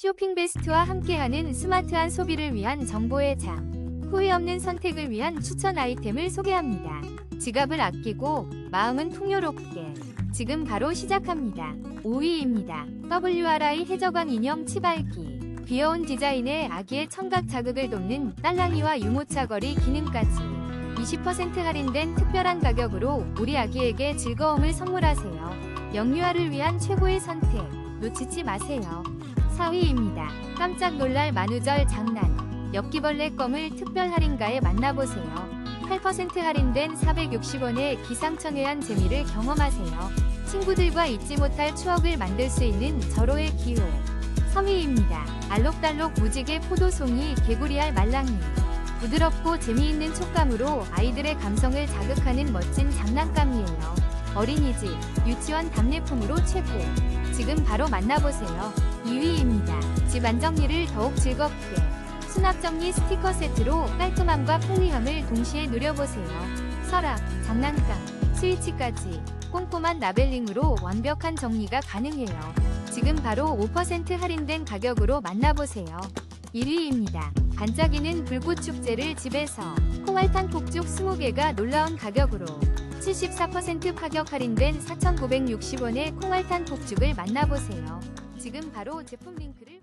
쇼핑 베스트와 함께하는 스마트한 소비를 위한 정보의 장. 후회 없는 선택을 위한 추천 아이템을 소개합니다. 지갑을 아끼고 마음은 풍요롭게. 지금 바로 시작합니다. 5위입니다. WRI 해적왕 인형 치발기. 귀여운 디자인에 아기의 청각 자극을 돕는 딸랑이와 유모차 거리 기능까지. 20% 할인된 특별한 가격으로 우리 아기에게 즐거움을 선물하세요. 영유아를 위한 최고의 선택. 놓치지 마세요. 4위입니다. 깜짝 놀랄 만우절 장난. 엽기벌레 껌을 특별 할인가에 만나보세요. 8% 할인된 460원의 기상천외한 재미를 경험하세요. 친구들과 잊지 못할 추억을 만들 수 있는 절호의 기회. 3위입니다. 알록달록 무지개 포도송이 개구리알 말랑이. 부드럽고 재미있는 촉감으로 아이들의 감성을 자극하는 멋진 장난감이에요. 어린이집, 유치원 답례품으로 최고. 지금 바로 만나보세요. 2위입니다. 집 안 정리를 더욱 즐겁게. 수납정리 스티커 세트로 깔끔함과 편리함을 동시에 누려보세요. 서랍, 장난감, 스위치까지 꼼꼼한 라벨링으로 완벽한 정리가 가능해요. 지금 바로 5% 할인된 가격으로 만나보세요. 1위입니다. 반짝이는 불꽃 축제를 집에서 콩알탄 폭죽 20개가 놀라운 가격으로 74% 파격 할인된 4,960원의 콩알탄 폭죽을 만나보세요. 지금 바로 제품 링크를